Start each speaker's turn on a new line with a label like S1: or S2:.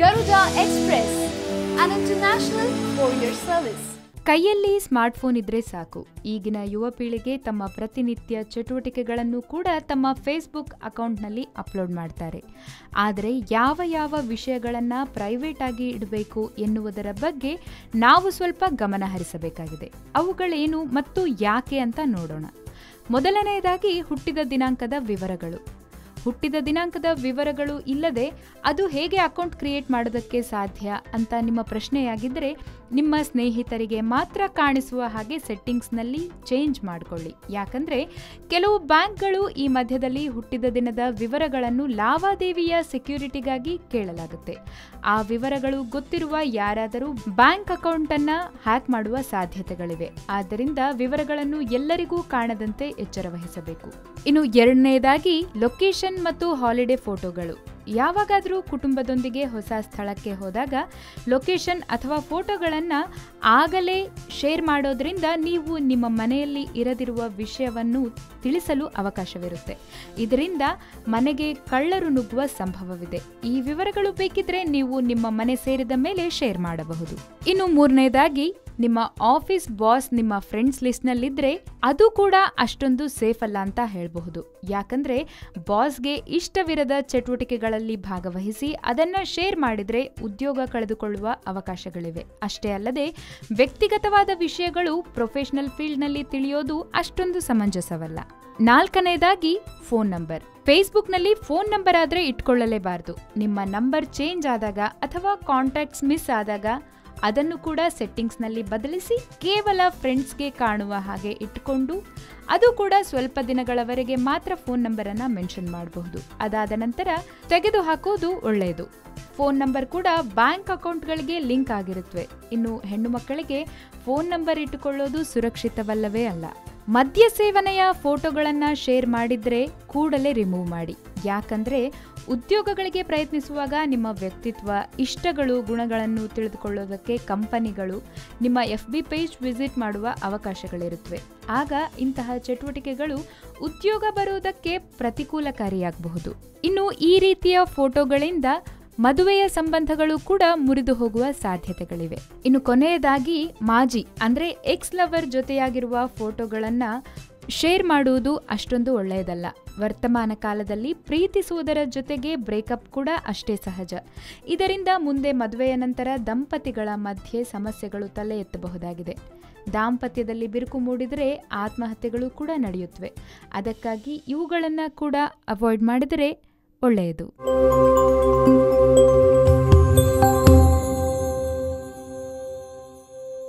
S1: Garuda express an international courier service.
S2: ಕೈಯಲ್ಲಿ smartphone ಇದ್ರೆ ಸಾಕು. ಈಗಿನ ಯುವ ಪೀಳಿಗೆ ತಮ್ಮ ಪ್ರತಿನಿತ್ಯ ಚಟುವಟಿಕೆಗಳನ್ನು ಕೂಡ ತಮ್ಮ ಫೇಸ್ಬುಕ್ ಅಕೌಂಟ್ನಲ್ಲಿ ಅಪ್ಲೋಡ್ ಮಾಡ್ತಾರೆ. ಆದರೆ ಯಾವ ಯಾವ ವಿಷಯಗಳನ್ನು ಪ್ರೈವೇಟ್ ಆಗಿ ಇಡಬೇಕು ಎನ್ನುವುದರ ಬಗ್ಗೆ ನಾವು ಸ್ವಲ್ಪ ಗಮನ ಹರಿಸಬೇಕಾಗಿದೆ. ಅವುಗಳೇನು ಮತ್ತು ಯಾಕೆ ಅಂತ ನೋಡೋಣ. ಮೊದಲನೆಯದಾಗಿ ಹುಟ್ಟಿದ ದಿನಾಂಕದ ವಿವರಗಳು. ಹುಟ್ಟಿದ ದಿನಾಂಕದ ವಿವರಗಳು ಇಲ್ಲದೆ ಅದು ಹೇಗೆ ಅಕೌಂಟ್ ಕ್ರಿಯೇಟ್ ಮಾಡೋದಕ್ಕೆ ಸಾಧ್ಯ ಅಂತ ನಿಮ್ಮ ಪ್ರಶ್ನೆಯಾಗಿದ್ದರೆ ನಿಮ್ಮ ಸ್ನೇಹಿತರಿಗೆ ಮಾತ್ರ ಕಾಣಿಸುವ ಹಾಗೆ ಸೆಟ್ಟಿಂಗ್ಸ್ನಲ್ಲಿ ಚೇಂಜ್ ಮಾಡಿಕೊಳ್ಳಿ. ಯಾಕಂದರೆ ಕೆಲವು ಬ್ಯಾಂಕ್ಗಳು ಈ ಮಧ್ಯದಲ್ಲಿ ಹುಟ್ಟಿದ ದಿನದ ವಿವರಗಳನ್ನು ಲಾವಾದೇವಿಯ ಸೆಕ್ಯೂರಿಟಿಗಾಗಿ ಕೇಳಲಾಗುತ್ತೆ. ಆ ವಿವರಗಳು ಗೊತ್ತಿರುವ ಯಾರಾದರೂ ಬ್ಯಾಂಕ್ ಅಕೌಂಟನ್ನು ಹ್ಯಾಕ್ ಮಾಡುವ ಸಾಧ್ಯತೆಗಳಿವೆ. ಆದ್ದರಿಂದ ವಿವರಗಳನ್ನು ಎಲ್ಲರಿಗೂ ಕಾಣದಂತೆ ಎಚ್ಚರ ವಹಿಸಬೇಕು ಇನ್ನು ಎರಡನೇದಾಗಿ ಲೊಕೇಶನ್ ಮತ್ತು ಹಾಲಿಡೇ ಫೋಟೋಗಳು. ಯಾವಾಗಾದರೂ ಕುಟುಂಬದೊಂದಿಗೆ ಹೊಸ ಸ್ಥಳಕ್ಕೆ ಹೋದಾಗ ಲೊಕೇಶನ್ ಅಥವಾ ಫೋಟೋಗಳನ್ನು ಆಗಲೇ ಶೇರ್ ಮಾಡೋದ್ರಿಂದ ನೀವು ನಿಮ್ಮ ಮನೆಯಲ್ಲಿ ಇರದಿರುವ ವಿಷಯವನ್ನು ತಿಳಿಸಲು ಅವಕಾಶವಿರುತ್ತೆ. ಇದರಿಂದ ಮನೆಗೆ ಕಳ್ಳರು ನುಗ್ಗುವ ಸಂಭವವಿದೆ. ಈ ವಿವರಗಳು ಬೇಕಿದ್ರೆ ನೀವು ನಿಮ್ಮ ಮನೆ ಸೇರಿದ ಮೇಲೆ ಶೇರ್ ಮಾಡಬಹುದು. ಇನ್ನು ಮೂರನೇದಾಗಿ ನಿಮ್ಮ ಆಫೀಸ್ ಬಾಸ್ ನಿಮ್ಮ ಫ್ರೆಂಡ್ಸ್ ಲಿಸ್ಟ್ನಲ್ಲಿದ್ದರೆ ಅದು ಕೂಡ ಅಷ್ಟೊಂದು ಸೇಫ್ ಅಲ್ಲ ಅಂತ ಹೇಳಬಹುದು. ಯಾಕಂದರೆ ಬಾಸ್ಗೆ ಇಷ್ಟವಿರದ ಚಟುವಟಿಕೆಗಳಲ್ಲಿ ಭಾಗವಹಿಸಿ ಅದನ್ನು ಶೇರ್ ಮಾಡಿದರೆ ಉದ್ಯೋಗ ಕಳೆದುಕೊಳ್ಳುವ ಅವಕಾಶಗಳಿವೆ. ಅಷ್ಟೇ ಅಲ್ಲದೆ ವ್ಯಕ್ತಿಗತವಾದ ವಿಷಯಗಳು ಪ್ರೊಫೆಷನಲ್ ಫೀಲ್ಡ್ನಲ್ಲಿ ತಿಳಿಯೋದು ಅಷ್ಟೊಂದು ಸಮಂಜಸವಲ್ಲ. ನಾಲ್ಕನೇದಾಗಿ ಫೋನ್ ನಂಬರ್. ಫೇಸ್ಬುಕ್ನಲ್ಲಿ ಫೋನ್ ನಂಬರ್ ಆದರೆ ಇಟ್ಕೊಳ್ಳಲೇಬಾರದು. ನಿಮ್ಮ ನಂಬರ್ ಚೇಂಜ್ ಆದಾಗ ಅಥವಾ ಕಾಂಟ್ಯಾಕ್ಟ್ಸ್ ಮಿಸ್ ಆದಾಗ ಅದನ್ನು ಕೂಡ ಸೆಟ್ಟಿಂಗ್ಸ್ನಲ್ಲಿ ಬದಲಿಸಿ ಕೇವಲ ಫ್ರೆಂಡ್ಸ್ಗೆ ಕಾಣುವ ಹಾಗೆ ಇಟ್ಕೊಂಡು ಅದು ಕೂಡ ಸ್ವಲ್ಪ ದಿನಗಳವರೆಗೆ ಮಾತ್ರ ಫೋನ್ ನಂಬರನ್ನು ಮೆನ್ಷನ್ ಮಾಡಬಹುದು. ಅದಾದ ನಂತರ ತೆಗೆದು ಹಾಕೋದು ಒಳ್ಳೆಯದು. ಫೋನ್ ನಂಬರ್ ಕೂಡ ಬ್ಯಾಂಕ್ ಅಕೌಂಟ್ಗಳಿಗೆ ಲಿಂಕ್ ಆಗಿರುತ್ತವೆ ಇನ್ನು ಹೆಣ್ಣು ಮಕ್ಕಳಿಗೆ ಫೋನ್ ನಂಬರ್ ಇಟ್ಟುಕೊಳ್ಳೋದು ಸುರಕ್ಷಿತವಲ್ಲವೇ ಅಲ್ಲ. ಮದ್ಯ ಸೇವನೆಯ ಫೋಟೋಗಳನ್ನು ಶೇರ್ ಮಾಡಿದರೆ ಕೂಡಲೇ ರಿಮೂವ್ ಮಾಡಿ. ಯಾಕಂದರೆ ಉದ್ಯೋಗಗಳಿಗೆ ಪ್ರಯತ್ನಿಸುವಾಗ ನಿಮ್ಮ ವ್ಯಕ್ತಿತ್ವ, ಇಷ್ಟಗಳು, ಗುಣಗಳನ್ನು ತಿಳಿದುಕೊಳ್ಳೋದಕ್ಕೆ ಕಂಪನಿಗಳು ನಿಮ್ಮ ಎಫ್ ಬಿ ಪೇಜ್ ವಿಸಿಟ್ ಮಾಡುವ ಅವಕಾಶಗಳಿರುತ್ತವೆ. ಆಗ ಇಂತಹ ಚಟುವಟಿಕೆಗಳು ಉದ್ಯೋಗ ಬರುವುದಕ್ಕೆ ಪ್ರತಿಕೂಲಕಾರಿಯಾಗಬಹುದು. ಇನ್ನು ಈ ರೀತಿಯ ಫೋಟೋಗಳಿಂದ ಮದುವೆಯ ಸಂಬಂಧಗಳು ಕೂಡ ಮುರಿದು ಹೋಗುವ ಸಾಧ್ಯತೆಗಳಿವೆ. ಇನ್ನು ಕೊನೆಯದಾಗಿ ಮಾಜಿ, ಅಂದ್ರೆ ಎಕ್ಸ್ ಲವರ್ ಜೊತೆಯಾಗಿರುವ ಫೋಟೋಗಳನ್ನ ಶೇರ್ ಮಾಡುವುದು ಅಷ್ಟೊಂದು ಒಳ್ಳೆಯದಲ್ಲ. ವರ್ತಮಾನ ಕಾಲದಲ್ಲಿ ಪ್ರೀತಿಸುವುದರ ಜೊತೆಗೆ ಬ್ರೇಕಪ್ ಕೂಡ ಅಷ್ಟೇ ಸಹಜ. ಇದರಿಂದ ಮುಂದೆ ಮದುವೆಯ ನಂತರ ದಂಪತಿಗಳ ಮಧ್ಯೆ ಸಮಸ್ಯೆಗಳು ತಲೆ ಎತ್ತಬಹುದಾಗಿದೆ. ದಾಂಪತ್ಯದಲ್ಲಿ ಬಿರುಕು ಮೂಡಿದರೆ ಆತ್ಮಹತ್ಯೆಗಳು ಕೂಡ ನಡೆಯುತ್ತವೆ. ಅದಕ್ಕಾಗಿ ಇವುಗಳನ್ನು ಕೂಡ ಅವಾಯ್ಡ್ ಮಾಡಿದರೆ ಒಳ್ಳೆಯದು.